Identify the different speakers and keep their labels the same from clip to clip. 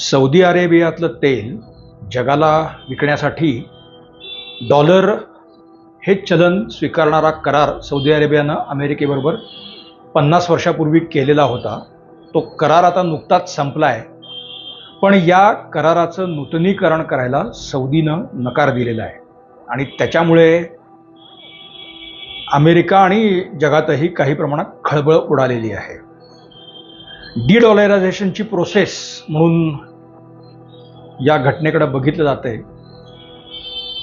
Speaker 1: Saudi अरेबियातलं तेल जगाला विकण्यासाठी डॉलर हे चलन स्वीकारणारा करार सौदी अरेबियानं अमेरिकेबरोबर पन्नास वर्षापूर्वी केलेला होता. तो करार आता नुकताच संपला आहे पण या कराराचं नूतनीकरण करायला सौदीनं नकार दिलेला आहे. आणि त्याच्यामुळे अमेरिका आणि जगातही काही प्रमाणात खळबळ उडालेली आहे. डी डॉलरायझेशनची प्रोसेस म्हणून या घटनेकडं बघितलं जातंय.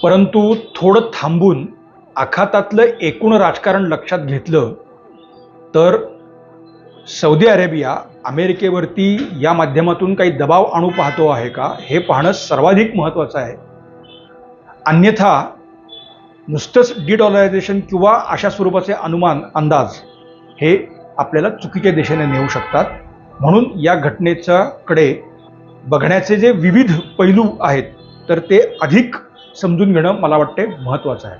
Speaker 1: परंतु थोडं थांबून आखातातलं एकूण राजकारण लक्षात घेतलं तर सौदी अरेबिया अमेरिकेवरती या माध्यमातून काही दबाव आणू पाहतो आहे का हे पाहणं सर्वाधिक महत्त्वाचं आहे. अन्यथा नुसतंच डिडॉलरायझेशन किंवा अशा स्वरूपाचे अनुमान अंदाज हे आपल्याला चुकीच्या दिशेने नेऊ शकतात. म्हणून या घटनेच्याकडे बघण्याचे जे विविध पैलू आहेत तर ते अधिक समजून घेणं मला वाटते महत्त्वाचं आहे.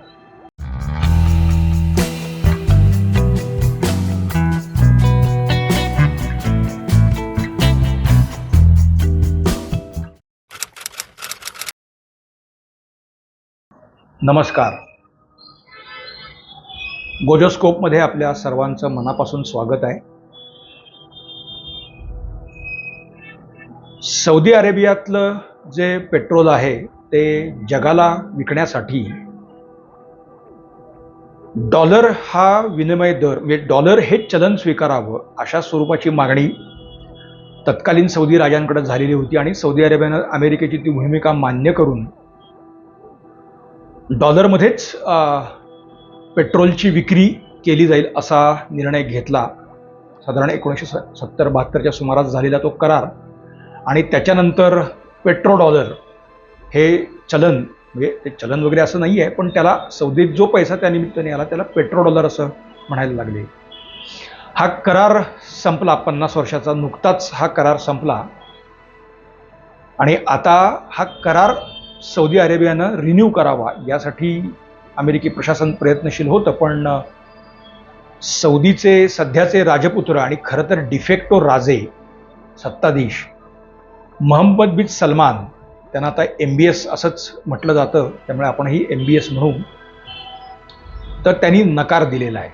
Speaker 1: नमस्कार. गोजोस्कोपमध्ये आपल्या सर्वांचं मनापासून स्वागत आहे. सौदी अरेबियातलं जे पेट्रोल आहे ते जगाला विकण्यासाठी डॉलर हा विनिमय दर म्हणजे डॉलर हे चलन स्वीकारावं अशा स्वरूपाची मागणी तत्कालीन सौदी राजांकडे झालेली होती आणि सौदी अरेबियानं अमेरिकेची ती भूमिका मान्य करून डॉलरमध्येच पेट्रोलची विक्री केली जाईल असा निर्णय घेतला. साधारण एकोणीसशे स सत्तर बहात्तरच्या सुमारास झालेला तो करार. आणि त्याच्यानंतर पेट्रो डॉलर हे चलन म्हणजे ते चलन वगैरे असं नाही आहे पण त्याला सौदीत जो पैसा त्या निमित्ताने आला त्याला पेट्रो डॉलर असं म्हणायला लागले. हा करार संपला पन्नास वर्षाचा नुकताच हा करार संपला. आणि आता हा करार सौदी अरेबियानं रिन्यू करावा यासाठी अमेरिकी प्रशासन प्रयत्नशील होतं पण सौदीचे सध्याचे राजपुत्र आणि खरं तर डिफेक्टो राजे सत्ताधीश महम्मद बिन सलमान त्यांना आता एम बी एस असंच म्हटलं जातं त्यामुळे आपणही एम बी एस म्हणू. तर त्यांनी नकार दिलेला आहे.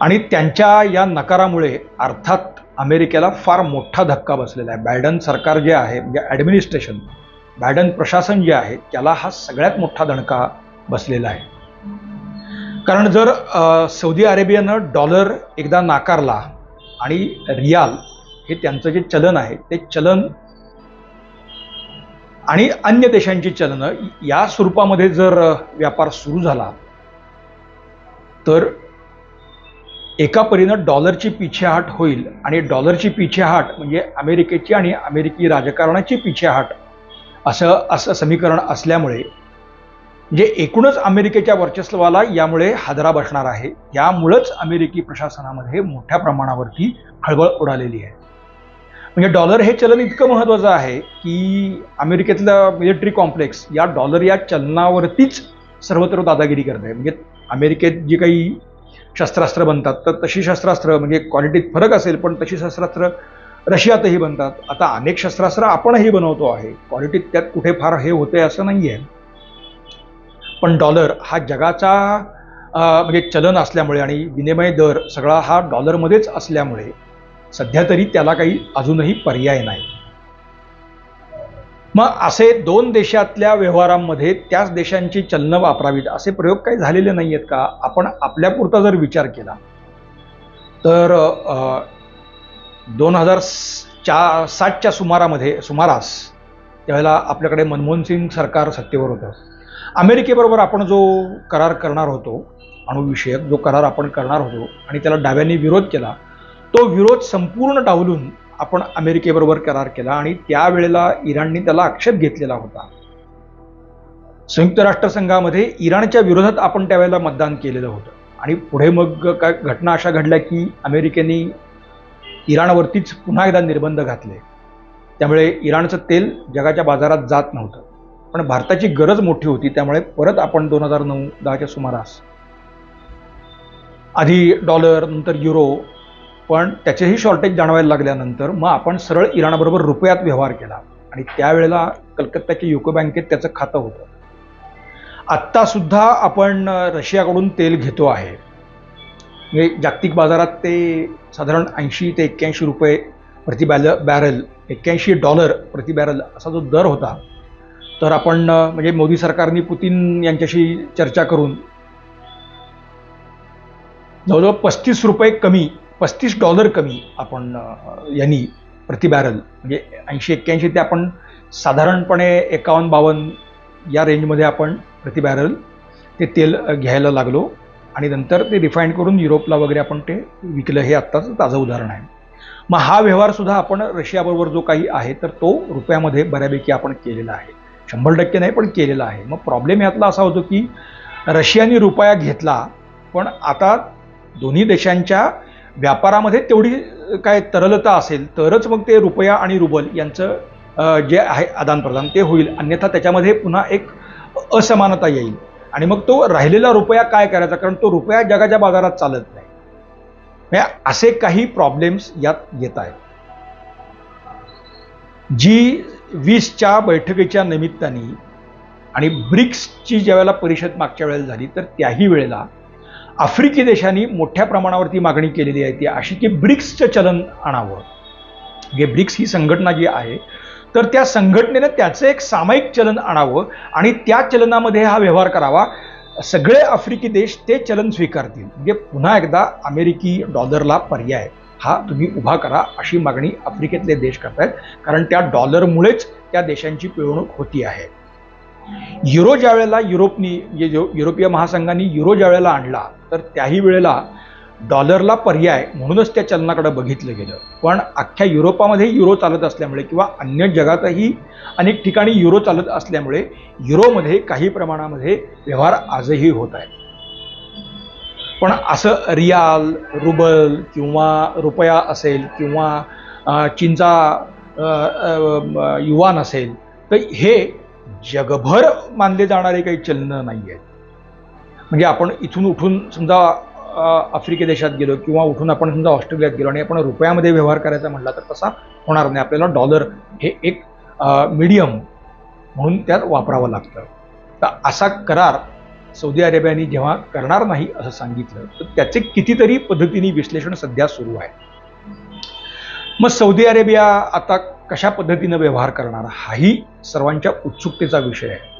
Speaker 1: आणि त्यांच्या या नकारामुळे अर्थात अमेरिकेला फार मोठा धक्का बसलेला आहे. बायडन सरकार जे आहे म्हणजे ॲडमिनिस्ट्रेशन बायडन प्रशासन जे आहे त्याला हा सगळ्यात मोठा दणका बसलेला आहे. कारण जर सौदी अरेबियानं डॉलर एकदा नाकारला आणि रियाल हे त्यांचं जे चलन आहे ते चलन आणि अन्य देशांची चलनं या स्वरूपामध्ये जर व्यापार सुरू झाला तर एका परीनं डॉलरची पिछेहाट होईल आणि डॉलरची पिछेहाट म्हणजे अमेरिकेची आणि अमेरिकी राजकारणाची पिछेहाट असं असं समीकरण असल्यामुळे जे एकूणच अमेरिकेच्या वर्चस्वाला यामुळे हादरा बसणार आहे यामुळंच अमेरिकी प्रशासनामध्ये मोठ्या प्रमाणावरती खळबळ उडालेली आहे. म्हणजे डॉलर हे चलन इतकं महत्त्वाचं आहे की अमेरिकेतलं मिलिटरी म्हणजे कॉम्प्लेक्स या डॉलर या चलनावरतीच सर्वत्र दादागिरी करत आहे म्हणजे अमेरिकेत जी काही शस्त्रास्त्र बनतात तर तशी शस्त्रास्त्र म्हणजे क्वालिटीत फरक असेल पण तशी शस्त्रास्त्र रशियातही बनतात. आता अनेक शस्त्रास्त्र आपणही बनवतो आहे. क्वालिटीत त्यात कुठे फार हे होते असं नाही आहे पण डॉलर हा जगाचा म्हणजे चलन असल्यामुळे आणि विनिमय दर सगळा हा डॉलरमध्येच असल्यामुळे सध्या तरी त्याला काही अजूनही पर्याय नाही. मग असे दोन देशातल्या व्यवहारांमध्ये त्याच देशांची चलनं वापरावीत असे प्रयोग काही झालेले नाही आहेत का? आपण आपल्यापुरता जर विचार केला तर दोन हजार चा सातच्या सुमारामध्ये सुमारास त्यावेळेला आपल्याकडे मनमोहन सिंग सरकार सत्तेवर होतं. अमेरिकेबरोबर आपण जो करार करणार होतो अणुविषयक जो करार आपण करणार होतो आणि त्याला डाव्यांनी विरोध केला तो विरोध संपूर्ण डावलून आपण अमेरिकेबरोबर करार केला आणि त्यावेळेला इराणने त्याला आक्षेप घेतलेला होता. संयुक्त राष्ट्रसंघामध्ये इराणच्या विरोधात आपण त्यावेळेला मतदान केलेलं होतं. आणि पुढे मग काय घटना अशा घडल्या की अमेरिकेने इराणवरतीच पुन्हा एकदा निर्बंध घातले. त्यामुळे इराणचं तेल जगाच्या बाजारात जात नव्हतं. पण भारताची गरज मोठी होती त्यामुळे परत आपण दोन हजार नऊ दहाच्या सुमारास आधी डॉलर नंतर युरो पण त्याचेही शॉर्टेज जाणवायला लागल्यानंतर मग आपण सरळ इराणाबरोबर रुपयात व्यवहार केला. आणि त्यावेळेला कलकत्त्याच्या युको बँकेत त्याचं खातं होतं. आत्तासुद्धा आपण रशियाकडून तेल घेतो आहे. म्हणजे जागतिक बाजारात ते साधारण ऐंशी ते एक्क्याऐंशी रुपये प्रति बॅल बॅरल एक्क्याऐंशी डॉलर प्रति बॅरल असा जो दर होता. तर आपण म्हणजे मोदी सरकारने पुतीन यांच्याशी चर्चा करून जवळजवळ पस्तीस रुपये कमी पस्तीस डॉलर कमी आपण यांनी प्रति बॅरल म्हणजे ऐंशी एक्क्याऐंशी ते आपण साधारणपणे एकावन्न बावन्न या रेंजमध्ये आपण प्रति बॅरल ते तेल घ्यायला लागलो. आणि नंतर ते रिफाईंड करून युरोपला वगैरे आपण ते विकलं. हे आत्ताचं ताजं उदाहरण आहे. मग हा व्यवहारसुद्धा आपण रशियाबरोबर जो काही आहे तर तो रुपयामध्ये बऱ्यापैकी आपण केलेला आहे. शंभर टक्के नाही पण केलेला आहे. मग प्रॉब्लेम यातला असा होतो की रशियाने रुपया घेतला पण आता दोन्ही देशांच्या व्यापारामध्ये तेवढी काय तरलता असेल तरच मग ते रुपया आणि रुबल यांचं जे आहे आदानप्रदान ते होईल. अन्यथा त्याच्यामध्ये पुन्हा एक असमानता येईल. आणि मग तो राहिलेला रुपया काय करायचा? कारण तो रुपया जगाच्या बाजारात चालत नाही. म्हणजे असे काही प्रॉब्लेम्स यात येत आहेत. जी वीसच्या बैठकीच्या निमित्ताने आणि ब्रिक्सची ज्यावेळेला परिषद मागच्या वेळेला झाली तर त्याही वेळेला आफ्रिकी देशांनी मोठ्या प्रमाणावरती मागणी केलेली आहे ती अशी की ब्रिक्सचं चलन आणावं. जे ब्रिक्स ही संघटना जी आहे तर त्या संघटनेनं त्याचं एक सामायिक चलन आणावं आणि त्या चलनामध्ये हा व्यवहार करावा. सगळे आफ्रिकी देश ते चलन स्वीकारतील. म्हणजे पुन्हा एकदा अमेरिकी डॉलरला पर्याय हा तुम्ही उभा करा अशी मागणी आफ्रिकेतले देश करतायत. कारण त्या डॉलरमुळेच त्या देशांची पिळवणूक होती आहे. युरो ज्या वेळेला युरोपनी जे जो युरोपीय महासंघाने युरो ज्या वेळेला आणला तर त्याही वेळेला डॉलरला पर्याय म्हणूनच त्या चलनाकडे बघितलं गेलं. पण अख्ख्या युरोपामध्ये युरो चालत असल्यामुळे किंवा अन्य जगातही अनेक ठिकाणी युरो चालत असल्यामुळे युरोमध्ये काही प्रमाणामध्ये व्यवहार आजही होत आहेत. पण असं रियाल रुबल किंवा रुपया असेल किंवा चीनचा युवान असेल तर हे जगभर मानले जाणारे काही चलनं नाही आहेत म्हणजे आपण इथून उठून समजा आफ्रिके देशात गेलो किंवा उठून आपण समजा ऑस्ट्रेलियात गेलो आणि आपण रुपयामध्ये व्यवहार करायचा म्हटला तर तसा होणार नाही. आपल्याला डॉलर हे एक मीडियम म्हणून त्यात वापरावं लागतं. तर असा करार सौदी अरेबियाने जेव्हा करणार नाही असं सांगितलं तर त्याचे कितीतरी पद्धतीने विश्लेषण सध्या सुरू आहे. मग सौदी अरेबिया आता कशा पद्धतीनं व्यवहार करणार हाही सर्वांच्या उत्सुकतेचा विषय आहे.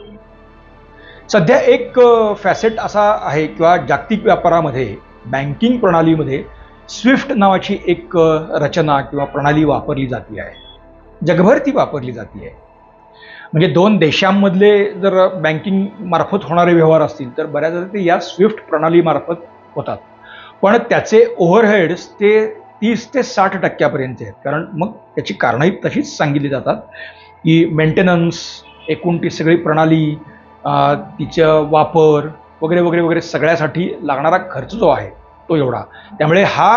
Speaker 1: सध्या एक फॅसेट असा आहे किंवा जागतिक व्यापारामध्ये बँकिंग प्रणालीमध्ये स्विफ्ट नावाची एक रचना किंवा प्रणाली वापरली जाते आहे. जगभर ती वापरली जाते आहे. म्हणजे दोन देशांमधले जर बँकिंग मार्फत होणारे व्यवहार असतील तर बऱ्याचदा ते या स्विफ्ट प्रणालीमार्फत होतात. पण त्याचे ओव्हरहेड्स ते तीस ते साठ टक्क्यापर्यंत आहेत. कारण मग त्याची कारणंही तशीच सांगितली जातात की मेंटेनन्स एकूण ती सगळी प्रणाली तिचं वापर वगैरे वगैरे वगैरे सगळ्यासाठी लागणारा खर्च जो आहे तो एवढा. त्यामुळे हा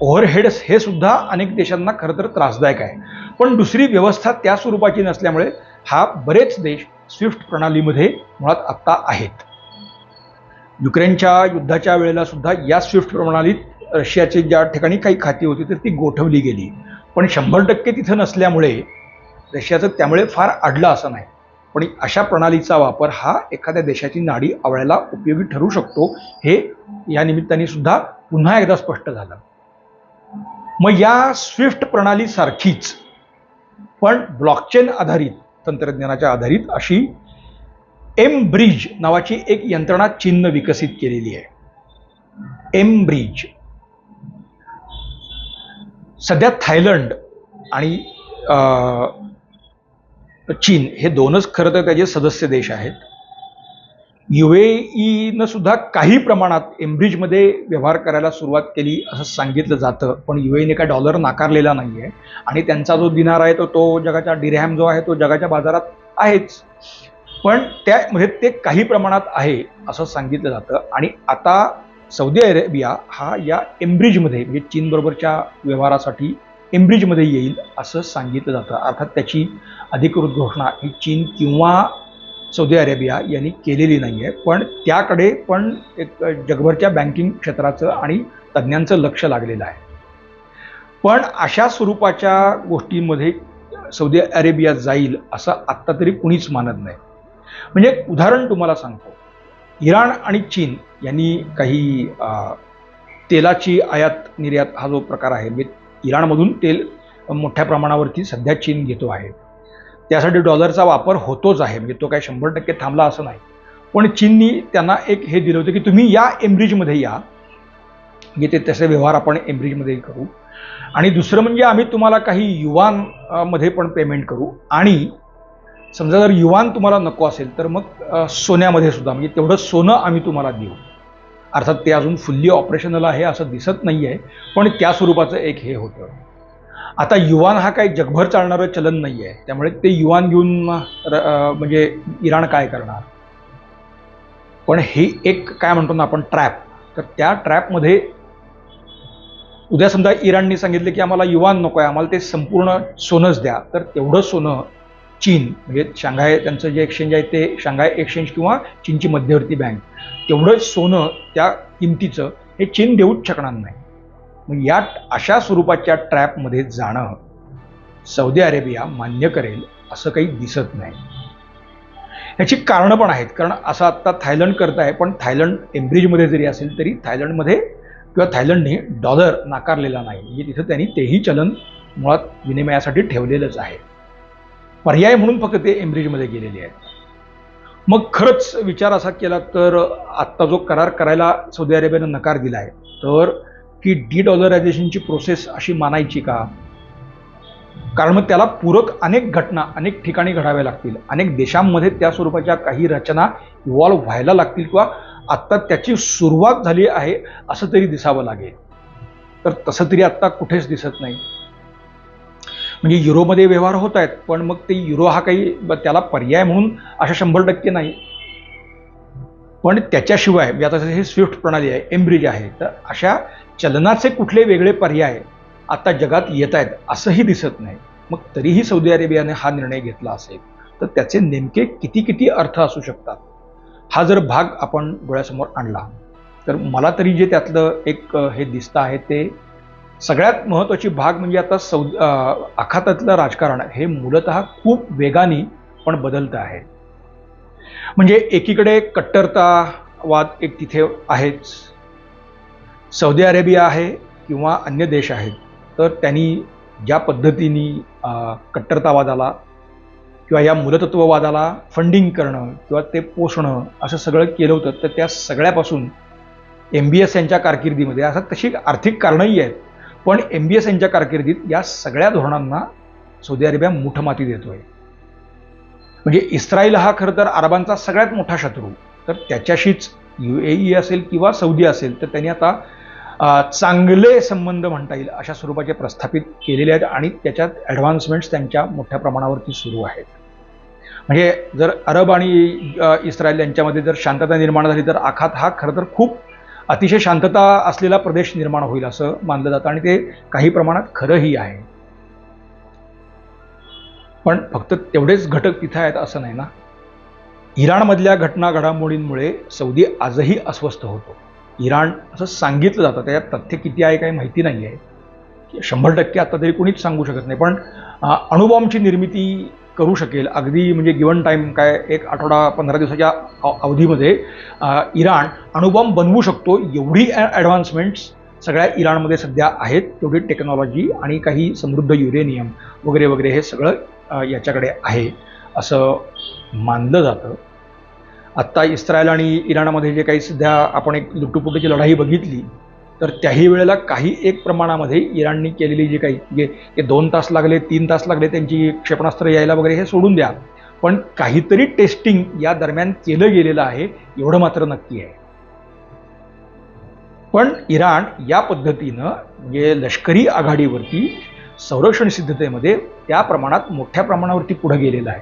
Speaker 1: ओव्हरहेड्स हे सुद्धा अनेक देशांना खरं तर त्रासदायक आहे. पण दुसरी व्यवस्था त्या स्वरूपाची नसल्यामुळे हा बरेच देश स्विफ्ट प्रणालीमध्ये मुळात आत्ता आहेत. युक्रेनच्या युद्धाच्या वेळेला सुद्धा या स्विफ्ट प्रणालीत रशियाची ज्या ठिकाणी काही खाती होती तर ती गोठवली गेली. पण शंभर टक्के तिथं नसल्यामुळे रशियाचं त्यामुळे फार अडलं असं नाही. पण अशा प्रणालीचा वापर हा एखाद्या देशाची नाडी आवळायला उपयोगी ठरू शकतो हे या निमित्ताने सुद्धा पुन्हा एकदा स्पष्ट झालं. मग या स्विफ्ट प्रणालीसारखीच पण ब्लॉकचेन आधारित तंत्रज्ञानाच्या आधारित अशी एम ब्रिज नावाची एक यंत्रणा चिन्ह विकसित केलेली आहे. M bridge. सध्या थायलंड आणि अं, चीन हे दोनच खरं तर त्याचे सदस्य देश आहेत. युएईनं सुद्धा काही प्रमाणात एम्ब्रिजमध्ये व्यवहार करायला सुरुवात केली असं सांगितलं जातं पण युएईने काय डॉलर नाकारलेला नाही आहे आणि त्यांचा जो दिनार आहे तो तो जगाच्या डिरहॅम जो आहे तो जगाच्या बाजारात आहेच. पण त्यामध्ये म्हणजे ते काही प्रमाणात आहे असं सांगितलं जातं. आणि आता सौदी अरेबिया हा या एम्ब्रिजमध्ये म्हणजे चीनबरोबरच्या व्यवहारासाठी एम्ब्रिजमध्ये येईल असं सांगितलं जातं. अर्थात त्याची अधिकृत घोषणा ही चीन किंवा सौदी अरेबिया यांनी केलेली नाही आहे पण त्याकडे पण एक जगभरच्या बँकिंग क्षेत्राचं आणि तज्ज्ञांचं लक्ष लागलेलं आहे. पण अशा स्वरूपाच्या गोष्टींमध्ये सौदी अरेबिया जाईल असं आत्ता तरी कुणीच मानत नाही. म्हणजे एक उदाहरण तुम्हाला सांगतो. इराण आणि चीन यांनी काही तेलाची आयात निर्यात हा जो प्रकार आहे म्हणजे इराणमधून तेल मोठ्या प्रमाणावरती सध्या चीन घेतो आहे. त्यासाठी डॉलरचा वापर होतोच आहे. म्हणजे तो काय शंभर टक्के थांबला असं नाही. पण चीननी त्यांना एक हे दिलं होतं की तुम्ही या एम्ब्रिजमध्ये या. म्हणजे ते तसे व्यवहार आपण एम्ब्रिजमध्ये करू. आणि दुसरं म्हणजे आम्ही तुम्हाला काही युवानमध्ये पण पेमेंट करू. आणि समजा जर युवान तुम्हाला नको असेल तर मग सोन्यामध्ये सुद्धा. म्हणजे तेवढं सोनं आम्ही तुम्हाला देऊ. अर्थात ते अजून फुल्ली ऑपरेशनल आहे असं दिसत नाही आहे पण त्या स्वरूपाचं एक हे होतं. आता युवान हा काही जगभर चालणारं चलन नाही आहे त्यामुळे ते युवान घेऊन म्हणजे इराण काय करणार? पण हे एक काय म्हणतो ना आपण ट्रॅप तर त्या ट्रॅपमध्ये उद्या समजा इराणने सांगितलं की आम्हाला युवान नको आहे आम्हाला ते संपूर्ण सोनंच द्या. तर तेवढं सोनं चीन म्हणजे शांघाय त्यांचं जे एक्सचेंज आहे ते शांघाय एक्सचेंज किंवा चीनची मध्यवर्ती बँक तेवढं सोनं त्या किमतीचं हे चीन देऊच शकणार नाही. मग या अशा स्वरूपाच्या ट्रॅपमध्ये जाणं सौदी अरेबिया मान्य करेल असं काही दिसत नाही. याची कारणं पण आहेत कारण असं आत्ता थायलंड करत आहे पण थायलंड एम्ब्रिजमध्ये जरी असेल तरी थायलंडमध्ये किंवा थायलंडने डॉलर नाकारलेला नाही. म्हणजे तिथं त्यांनी तेही चलन मुळात विनिमयासाठी ठेवलेलंच आहे. पर्याय म्हणून फक्त ते एम्ब्रिजमध्ये गेलेले आहेत. मग खरंच विचार असा केला तर आत्ता जो करार करायला सौदी अरेबियानं नकार दिला आहे तर की डी डॉलरायझेशनची प्रोसेस अशी मानायची का? कारण मग त्याला पूरक अनेक घटना अनेक ठिकाणी घडाव्या लागतील. अनेक देशांमध्ये त्या स्वरूपाच्या काही रचना इव्हॉल्व्ह व्हायला लागतील किंवा आत्ता त्याची सुरुवात झाली आहे असं तरी दिसावं लागेल. तर तसं तरी आत्ता कुठेच दिसत नाही. म्हणजे युरोमध्ये व्यवहार होत आहेत पण मग ते युरो हा काही ब- त्याला पर्याय म्हणून अशा शंभर टक्के नाही. पण त्याच्याशिवाय म्हणजे आता हे स्विफ्ट प्रणाली आहे एम्ब्रिज आहे तर अशा चलनाचे कुठले वेगळे पर्याय आता जगात येत आहेत असंही दिसत नाही. मग तरीही सौदी अरेबियाने हा निर्णय घेतला असेल तर त्याचे नेमके किती किती अर्थ असू शकतात? हा जर भाग आपण डोळ्यासमोर आणला तर मला तरी जे त्यातलं एक हे दिसतं आहे ते सगळ्यात महत्त्वाची भाग म्हणजे आता सौ आखातातलं राजकारण हे मूलतः खूप वेगाने पण बदलतं आहे. म्हणजे एकीकडे कट्टरतावाद एक तिथे आहेच सौदी अरेबिया आहे किंवा अन्य देश आहेत. तर त्यांनी ज्या पद्धतीने कट्टरतावादाला किंवा या मूलतत्ववादाला फंडिंग करणं किंवा ते पोषणं असं सगळं केलं होतं तर त्या सगळ्यापासून एम बी एस यांच्या कारकिर्दीमध्ये असं तशी आर्थिक कारणंही आहेत. पण एम बी एस यांच्या कारकिर्दीत या सगळ्या धोरणांना सौदी अरेबिया मुठमाती देतोय. म्हणजे इस्रायल हा खरं तर अरबांचा सगळ्यात मोठा शत्रू. तर त्याच्याशीच यू ए ई असेल किंवा सौदी असेल तर त्यांनी आता चांगले संबंध म्हणता येईल अशा स्वरूपाचे प्रस्थापित केलेले आहेत आणि त्याच्यात ॲडव्हान्समेंट्स त्यांच्या मोठ्या प्रमाणावरती सुरू आहेत. म्हणजे जर अरब आणि इस्रायल यांच्यामध्ये जर शांतता निर्माण झाली तर आखात हा खरं तर खूप अतिशय शांतता असलेला प्रदेश निर्माण होईल असं मानलं जातं आणि ते काही प्रमाणात खरंही आहे. पण फक्त तेवढेच घटक तिथं आहेत असं नाही ना? इराणमधल्या घटना घडामोडींमुळे सौदी आजही अस्वस्थ होतो. इराण असं सांगितलं जातं त्याच्यात तथ्य किती आहे काही माहिती नाही आहे शंभर टक्के आता तरी कुणीच सांगू शकत नाही. पण अणुबॉम्बची निर्मिती करू शकेल. अगदी म्हणजे गिवन टाईम काय एक आठवडा पंधरा दिवसाच्या अवधीमध्ये इराण अणुबॉम्ब बनवू शकतो एवढी ॲडव्हान्समेंट्स सगळ्या इराणमध्ये सध्या आहेत. तेवढी टेक्नॉलॉजी आणि काही समृद्ध युरेनियम वगैरे वगैरे हे सगळं याच्याकडे आहे असं मानलं जातं. आत्ता इस्रायल आणि इराणमध्ये जे काही सध्या आपण एक लुटूपुटूची लढाई बघितली तर त्याही वेळेला काही एक प्रमाणामध्ये इराणनी केलेली जी काही जे ते दोन तास लागले तीन तास लागले त्यांची क्षेपणास्त्र यायला वगैरे हे सोडून द्या. पण काहीतरी टेस्टिंग या दरम्यान केलं गेलेलं आहे एवढं मात्र नक्की आहे. पण इराण या पद्धतीनं म्हणजे लष्करी आघाडीवरती संरक्षण सिद्धतेमध्ये त्या प्रमाणात मोठ्या प्रमाणावरती पुढे गेलेलं आहे.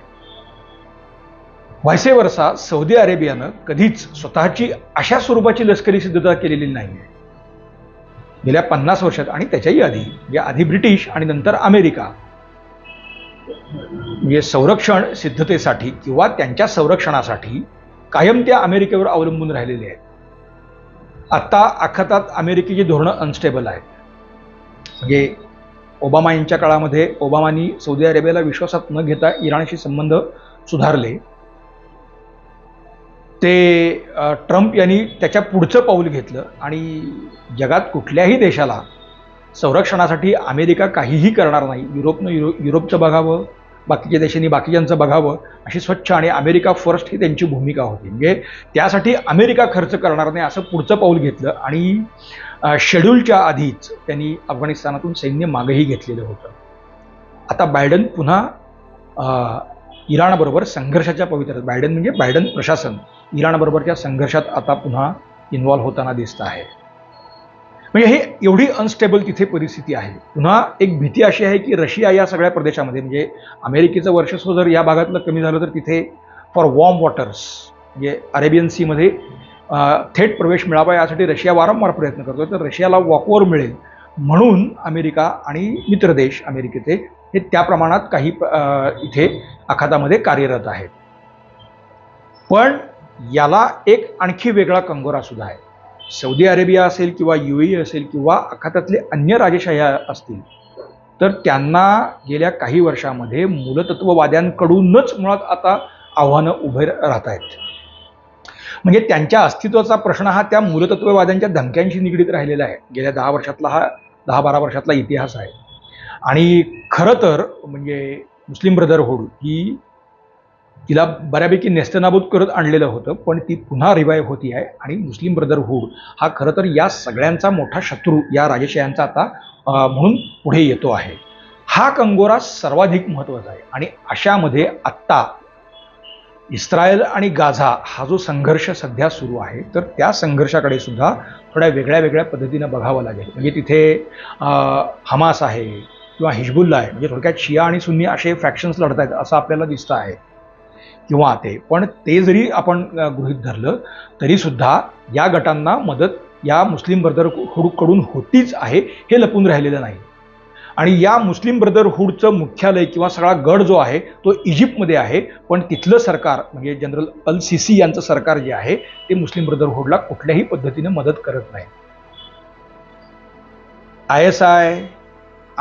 Speaker 1: व्हायसे सौदी अरेबियानं कधीच स्वतःची अशा स्वरूपाची लष्करी सिद्धता केलेली नाही आहे. गेल्या पन्नास वर्षात आणि त्याच्याही आधी म्हणजे आधी ब्रिटिश आणि नंतर अमेरिका. म्हणजे संरक्षण सिद्धतेसाठी किंवा त्यांच्या संरक्षणासाठी कायम त्या अमेरिकेवर अवलंबून राहिलेले आहेत. आता आखातात अमेरिकेची धोरणं अनस्टेबल आहेत. म्हणजे ओबामा यांच्या काळामध्ये ओबामानी सौदी अरेबियाला विश्वासात न घेता इराणशी संबंध सुधारले. ते ट्रम्प यांनी त्याच्या पुढचं पाऊल घेतलं आणि जगात कुठल्याही देशाला संरक्षणासाठी अमेरिका काहीही करणार नाही. युरोपनं युरो युरोपचं बघावं बाकीच्या देशांनी बाकीच्यांचं बघावं अशी स्वच्छ आणि अमेरिका फर्स्ट ही त्यांची भूमिका होती. म्हणजे त्यासाठी अमेरिका खर्च करणार नाही असं पुढचं पाऊल घेतलं आणि शेड्यूलच्या आधीच त्यांनी अफगाणिस्तानातून सैन्य मागंही घेतलेलं होतं. आता बायडन पुन्हा इराणबरोबर संघर्षाच्या पवित्र्यात बायडन म्हणजे बायडन प्रशासन. इराणबरोबरच्या संघर्षात आता पुन्हा इन्व्हॉल्व्ह होताना दिसत आहे. म्हणजे हे एवढी अनस्टेबल तिथे परिस्थिती आहे. पुन्हा एक भीती अशी आहे की रशिया या सगळ्या प्रदेशामध्ये म्हणजे अमेरिकेचं वर्चस्व जर या भागातलं कमी झालं तर तिथे फॉर वॉर्म वॉटर्स म्हणजे अरेबियन सीमध्ये थेट प्रवेश मिळावा यासाठी रशिया वारंवार प्रयत्न करतो तर रशियाला वॉकओव्हर मिळेल म्हणून अमेरिका आणि मित्र देश अमेरिकेचे हे त्या प्रमाणात काही इथे आखातामध्ये कार्यरत आहेत पण याला एक आणखी वेगळा कंगोरा सुद्धा आहे. सौदी अरेबिया असेल किंवा यू असेल किंवा आखातातले अन्य राजेशाह्या असतील तर त्यांना गेल्या काही वर्षामध्ये मूलतत्ववाद्यांकडूनच मुळात आता आव्हानं उभे राहत आहेत. म्हणजे त्यांच्या अस्तित्वाचा प्रश्न हा त्या मूलतत्ववाद्यांच्या धमक्यांशी निगडीत राहिलेला आहे. गेल्या दहा वर्षातला हा दहा बारा वर्षातला इतिहास आहे. आणि खरं तर म्हणजे मुस्लिम ब्रदरहूड ही तिला बऱ्यापैकी नेस्तनाबूत करत आणलेलं होतं पण ती पुन्हा रिवाईव्ह होती आहे. आणि मुस्लिम ब्रदरहूड हा खरं तर या सगळ्यांचा मोठा शत्रू या राजेशाह्यांचा आता म्हणून पुढे येतो आहे. हा कंगोरा सर्वाधिक महत्त्वाचा आहे. आणि अशामध्ये आत्ता इस्रायल आणि गाझा हा जो संघर्ष सध्या सुरू आहे तर त्या संघर्षाकडे सुद्धा थोड्या वेगळ्या वेगळ्या पद्धतीनं बघावं लागेल. म्हणजे तिथे हमास आहे किंवा हिजबुल्ला आहे. म्हणजे थोडक्यात शिया आणि सुन्नी असे फॅक्शन्स लढत आहेत असं आपल्याला दिसतं आहे. किंवा ते. पण ते जरी आपण गृहित गृहीत धरलं तरी सुद्धा या गटांना मदत या मुस्लिम ब्रदरहूडकडून होतीच आहे हे लपून राहिलेलं नाही. आणि या मुस्लिम ब्रदरहूडचं मुख्यालय किंवा सगळा गड जो आहे तो इजिप्तमध्ये आहे. पण तिथलं सरकार म्हणजे जनरल अल सिसी यांचं सरकार जे आहे ते मुस्लिम ब्रदरहूडला कुठल्याही पद्धतीने मदत करत नाही. आय एस आय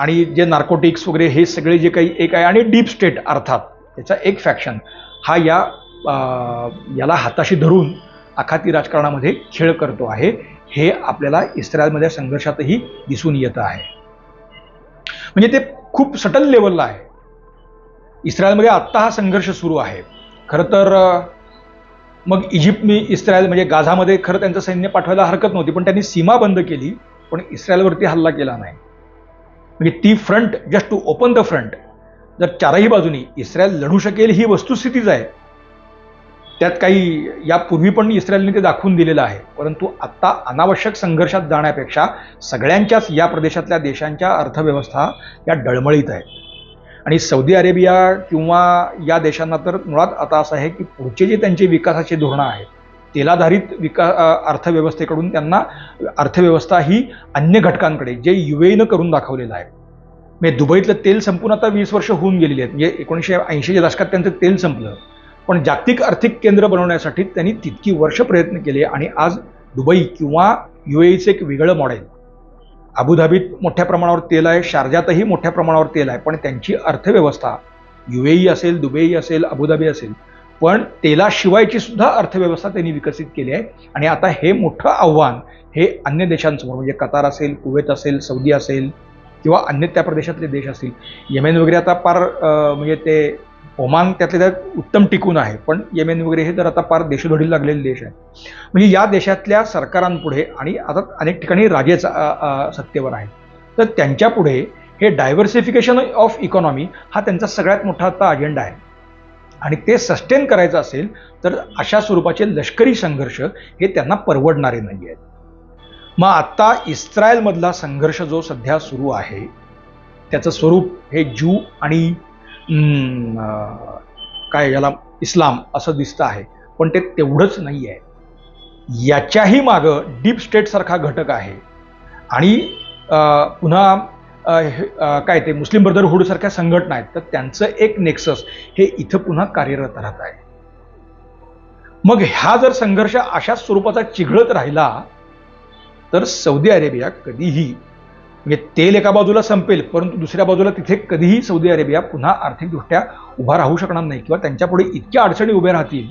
Speaker 1: आणि जे नार्कोटिक्स वगैरे हे सगळे जे काही एक आहे आणि डीप स्टेट अर्थात त्याचा एक फॅक्शन हा या याला हाताशी धरून आखाती राजकारणामध्ये खेळ करतो आहे. हे आपल्याला इस्रायलमध्ये संघर्षातही दिसून येतं आहे. म्हणजे ते खूप सटल लेवलला आहे. इस्रायलमध्ये आत्ता हा संघर्ष सुरू आहे. खरं तर मग इजिप्तनी इस्रायल म्हणजे गाझामध्ये खरं त्यांचं सैन्य पाठवायला हरकत नव्हती पण त्यांनी सीमा बंद केली पण इस्रायलवरती हल्ला केला नाही. म्हणजे ती front just to open the front जर चारही बाजूनी इस्रायल लढू शकेल ही वस्तुस्थितीच आहे. त्यात काही यापूर्वी पण इस्रायलने ते दाखवून दिलेलं आहे. परंतु आत्ता अनावश्यक संघर्षात जाण्यापेक्षा सगळ्यांच्याच या प्रदेशातल्या देशांच्या अर्थव्यवस्था या डळमळीत आहेत आणि सौदी अरेबिया किंवा या देशांना तर मुळात आता असं आहे की पुढचे जे त्यांचे विकासाचे धोरणं आहेत तेलाधारित विका अर्थव्यवस्थेकडून त्यांना अर्थव्यवस्था ही अन्य घटकांकडे जे युएईनं करून दाखवलेलं आहे. म्हणजे दुबईतलं तेल संपून आता वीस वर्ष होऊन गेलेली आहेत. म्हणजे एकोणीसशे ऐंशीच्या दशकात त्यांचं तेल संपलं. पण जागतिक आर्थिक केंद्र बनवण्यासाठी त्यांनी तितकी वर्ष प्रयत्न केले आणि आज दुबई किंवा युएईचं एक वेगळं मॉडेल अबुधाबीत मोठ्या प्रमाणावर तेल आहे शारजातही मोठ्या प्रमाणावर तेल आहे पण त्यांची अर्थव्यवस्था युएई असेल दुबई असेल अबुधाबी असेल पण तेलाशिवायची सुद्धा अर्थव्यवस्था त्यांनी विकसित केली आहे. आणि आता हे मोठं आव्हान हे अन्य देशांसमोर म्हणजे कतार असेल कुवेत असेल सौदी असेल किंवा अन्य त्या प्रदेशातले देश असतील. येमेन वगैरे आता पार म्हणजे ते ओमान त्यातले त्यात उत्तम टिकून आहे. पण येमेन वगैरे हे तर आता पार देशोधडीला लागलेले देश आहे म्हणजे या देशातल्या सरकारांपुढे आणि आता अनेक ठिकाणी राजेच सत्तेवर आहेत. तर त्यांच्यापुढे हे डायव्हर्सिफिकेशन ऑफ इकॉनॉमी हा त्यांचा सगळ्यात मोठा आता अजेंडा आहे. आणि ते सस्टेन करायचं असेल तर अशा स्वरूपाचे लष्करी संघर्ष हे त्यांना परवडणारे नाही आहेत मग आत्ता इस्रायलमधला संघर्ष जो सध्या सुरू आहे त्याचं स्वरूप हे ज्यू आणि काय याला इस्लाम असं दिसतं आहे पण ते तेवढंच नाही आहे याच्याही मागं डीप स्टेटसारखा घटक आहे. आणि पुन्हा काय ते मुस्लिम ब्रदरहुड सारख्या संघटना आहेत तर त्यांचं एक नेक्सस हे इथं पुन्हा कार्यरत राहत आहे. मग हा जर संघर्ष अशाच स्वरूपाचा चिघळत राहिला तर सौदी अरेबिया कधीही म्हणजे तेल एका बाजूला संपेल परंतु दुसऱ्या बाजूला तिथे कधीही सौदी अरेबिया पुन्हा आर्थिकदृष्ट्या उभा राहू शकणार नाही किंवा त्यांच्यापुढे इतक्या अडचणी उभ्या राहतील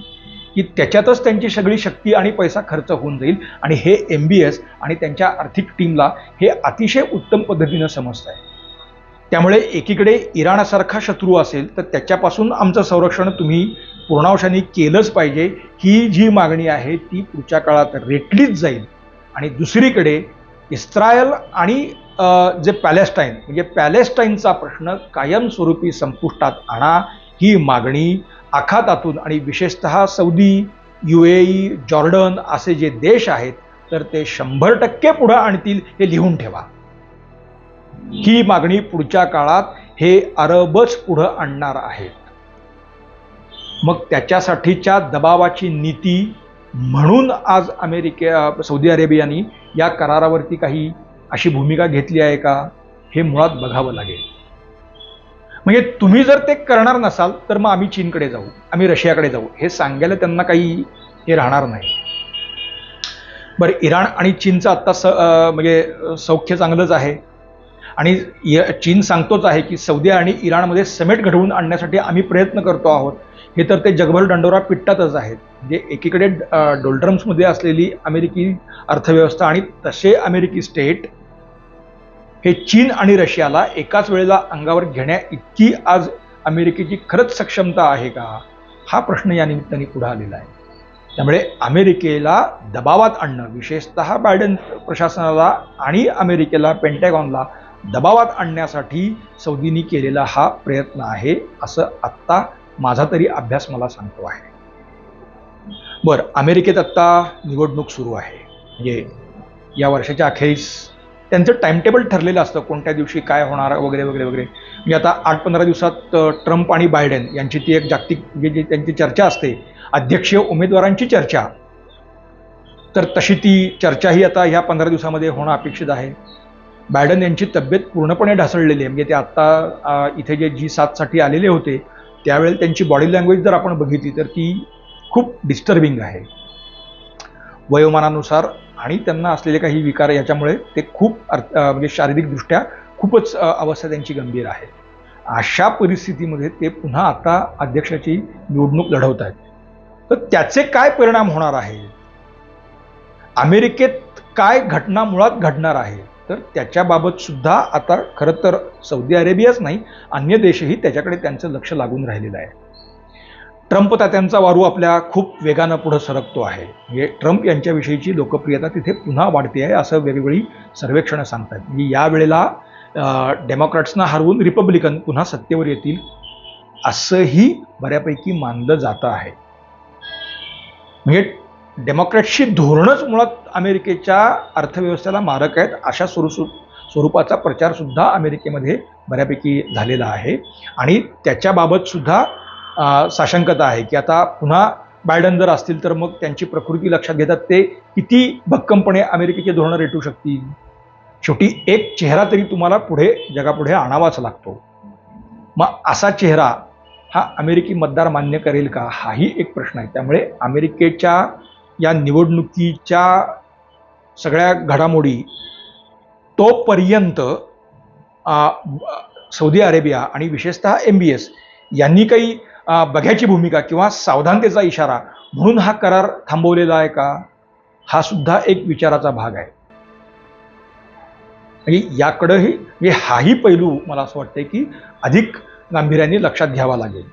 Speaker 1: की त्याच्यातच त्यांची सगळी शक्ती आणि पैसा खर्च होऊन जाईल. आणि हे एम बी एस आणि त्यांच्या आर्थिक टीमला हे अतिशय उत्तम पद्धतीनं समजतं आहे त्यामुळे एकीकडे इराणासारखा शत्रू असेल तर त्याच्यापासून आमचं संरक्षण तुम्ही पूर्णावशाने केलंच पाहिजे. ही जी मागणी आहे ती पुढच्या काळात रेटलीच जाईल. आणि दुसरीकडे इस्रायल आणि जे पॅलेस्टाईन म्हणजे पॅलेस्टाईनचा प्रश्न कायमस्वरूपी संपुष्टात आणा ही मागणी आखातातून आणि विशेषतः सौदी यू ए जॉर्डन असे जे देश आहेत तर ते शंभर टक्के पुढं आणतील हे लिहून ठेवा. ही मागणी पुढच्या काळात हे अरबच पुढं आणणार आहेत मग त्याच्यासाठीच्या दबावाची नीती म्हणून आज अमेरिके सौदी अरेबियानी या करारावरती काही अशी भूमिका घेतली आहे का? हे मुळात बघावं लागेल. म्हणजे तुम्ही जर ते करणार नसाल तर मग आम्ही चीनकडे जाऊ आम्ही रशियाकडे जाऊ. हे सांगायला त्यांना काही हे राहणार नाही. बरं इराण आणि चीनचं आत्ता स म्हणजे सौख्य चांगलंच आहे. आणि य- चीन सांगतोच आहे की सौदी आणि इराणमध्ये समेट घडवून आणण्यासाठी आम्ही प्रयत्न करतो आहोत. हे तर ते जगभर दंडोरा पिटतातच आहेत. म्हणजे एकीकडे डोल्ड्रम्समध्ये असलेली अमेरिकी अर्थव्यवस्था आणि तसे अमेरिकी स्टेट हे चीन आणि रशियाला एकाच वेळेला अंगावर घेण्या इतकी आज अमेरिकेची खरंच सक्षमता आहे का? हा प्रश्न या निमित्ताने पुढे आलेला आहे. त्यामुळे अमेरिकेला दबावात आणणं विशेषतः बायडन प्रशासनाला आणि अमेरिकेला पेंटॅगॉनला दबावात आणण्यासाठी सौदीनी केलेला हा प्रयत्न आहे असं आत्ता माझा तरी अभ्यास मला सांगतो आहे. बरं अमेरिकेत आत्ता निवडणूक सुरू आहे. म्हणजे या वर्षाच्या अखेरीस त्यांचं टाइमटेबल ठरलेलं असतं कोणत्या दिवशी काय होणार वगैरे वगैरे वगैरे. म्हणजे आता आठ पंधरा दिवसात ट्रम्प आणि बायडेन यांची ती एक जागतिक म्हणजे जी त्यांची चर्चा असते अध्यक्षीय उमेदवारांची चर्चा. तर तशी ती चर्चाही आता ह्या पंधरा दिवसामध्ये होणं अपेक्षित आहे. बायडन यांची तब्येत पूर्णपणे ढासळलेली आहे. म्हणजे ते आत्ता इथे जे जी सातसाठी आलेले होते त्यावेळेला त्यांची बॉडी लँग्वेज जर आपण बघितली तर ती खूप डिस्टर्बिंग आहे. वयोमानानुसार आणि त्यांना असलेले काही विकार याच्यामुळे ते खूप अर्थ म्हणजे शारीरिकदृष्ट्या खूपच अवस्था त्यांची गंभीर आहे. अशा परिस्थितीमध्ये ते पुन्हा आता अध्यक्षाची निवडणूक लढवत आहेत. तर त्याचे काय परिणाम होणार आहे? अमेरिकेत काय घटना मुळात घडणार आहे? तर त्याच्याबाबत सुद्धा आता खरं तर सौदी अरेबियाच नाही अन्य देशही त्याच्याकडे त्यांचं लक्ष लागून राहिलेलं आहे. ट्रम्प तात्यांचा वारू आपल्या खूप वेगानं पुढं सरकतो आहे. म्हणजे ट्रम्प यांच्याविषयीची लोकप्रियता तिथे पुन्हा वाढते आहे असं वेगवेगळी सर्वेक्षणं सांगतात. म्हणजे यावेळेला डेमोक्रॅट्सना हरवून रिपब्लिकन पुन्हा सत्तेवर येतील असंही बऱ्यापैकी मानलं जातं आहे. म्हणजे डेमोक्रॅट्सची धोरणच मुळात अमेरिकेच्या अर्थव्यवस्थेला मारक आहेत अशा स्वरू स्वरूपाचा प्रचारसुद्धा अमेरिकेमध्ये बऱ्यापैकी झालेला आहे. आणि त्याच्याबाबतसुद्धा साशंकता आहे की आता पुन्हा बायडन जर असतील तर मग त्यांची प्रकृती लक्षात घेतात ते किती भक्कमपणे अमेरिकेचे धोरणं रेटू शकतील? शेवटी एक चेहरा तरी तुम्हाला पुढे जगापुढे आणावाच लागतो. मग असा चेहरा हा अमेरिकी मतदार मान्य करेल का? हाही एक प्रश्न आहे. त्यामुळे अमेरिकेच्या या निवडणुकीच्या सगळ्या घडामोडी तोपर्यंत सौदी अरेबिया आणि विशेषतः एम बी एस यांनी काही बघ्याची भूमिका किंवा सावधानतेचा इशारा म्हणून हा करार थांबवलेला आहे का? हा सुद्धा एक विचाराचा भाग आहे. म्हणजे याकडंही म्हणजे हाही पैलू मला असं वाटतंय की अधिक गांभीर्याने लक्षात घ्यावा लागेल.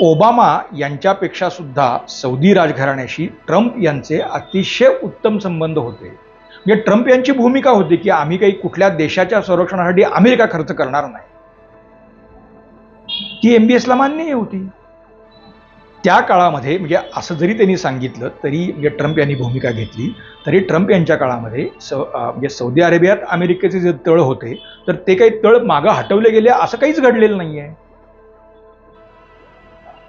Speaker 1: ओबामा यांच्यापेक्षा सुद्धा सौदी राजघराण्याशी ट्रम्प यांचे अतिशय उत्तम संबंध होते. म्हणजे ट्रम्प यांची भूमिका होती की आम्ही काही कुठल्या देशाच्या संरक्षणासाठी अमेरिका खर्च करणार नाही. ती एम बी एसला मान्यही होती. त्या काळामध्ये म्हणजे असं जरी त्यांनी सांगितलं तरी म्हणजे ट्रम्प यांनी भूमिका घेतली तरी ट्रम्प यांच्या काळामध्ये स म्हणजे सौदी अरेबियात अमेरिकेचे जे तळ होते तर ते काही तळ मागं हटवले गेले असं काहीच घडलेलं नाही आहे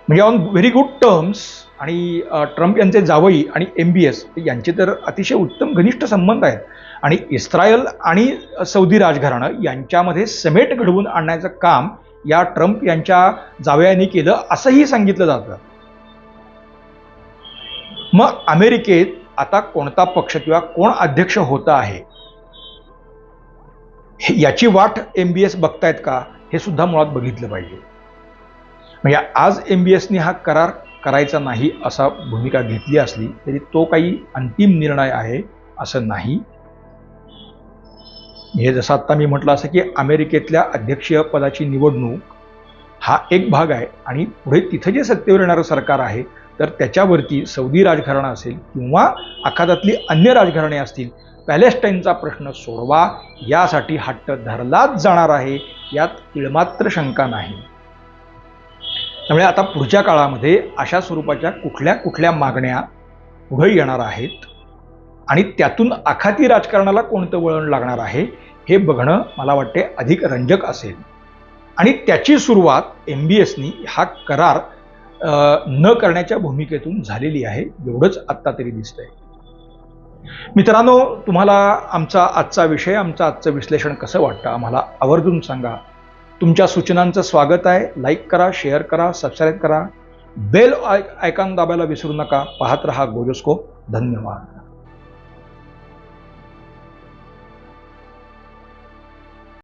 Speaker 1: म्हणजे ऑन व्हेरी गुड टर्म्स आणि ट्रम्प यांचे जावई आणि एम बी एस यांचे तर अतिशय उत्तम घनिष्ठ संबंध आहेत. आणि इस्रायल आणि सौदी राजघराणं यांच्यामध्ये समेट घडवून आणण्याचं काम या ट्रम्प यांच्या जावयाने केलं असंही सांगितलं जातं. मग अमेरिकेत आता कोणता पक्ष किंवा कोण अध्यक्ष होता आहे? याची वाट एम बी एस बघतायत का? हे सुद्धा मुळात बघितलं पाहिजे. म्हणजे आज एम बी एसने हा करार करायचा नाही असा भूमिका घेतली असली तरी तो काही अंतिम निर्णय आहे असं नाही. हे जसं आत्ता मी म्हटलं असं की अमेरिकेतल्या अध्यक्षीय पदाची निवडणूक हा एक भाग आहे आणि पुढे तिथं जे सत्तेवर येणारं सरकार आहे तर त्याच्यावरती सौदी राजघराणं असेल किंवा आखातातली अन्य राजघराणे असतील पॅलेस्टाईनचा प्रश्न सोडवा यासाठी हट्ट धरलाच जाणार आहे यात तिळमात्र शंका नाही. त्यामुळे आता पुढच्या काळामध्ये अशा स्वरूपाच्या कुठल्या कुठल्या मागण्या पुढे येणार आहेत? आणि त्यातून आखाती राजकारणाला कोणतं वळण लागणार आहे हे बघणं मला वाटते अधिक रंजक असेल. आणि त्याची सुरुवात एम बी एसनी हा करार न करण्याच्या भूमिकेतून झालेली आहे एवढंच आत्ता तरी दिसतंय. मित्रांनो तुम्हाला आमचा आजचा विषय आमचं आजचं विश्लेषण कसं वाटतं आम्हाला आवर्जून सांगा. तुमच्या सूचनांचं स्वागत आहे. लाईक करा शेअर करा सबस्क्राईब करा. बेल आय आयकॉन दाबायला विसरू नका. पाहत रहा गोजोस्कोप धन्यवाद.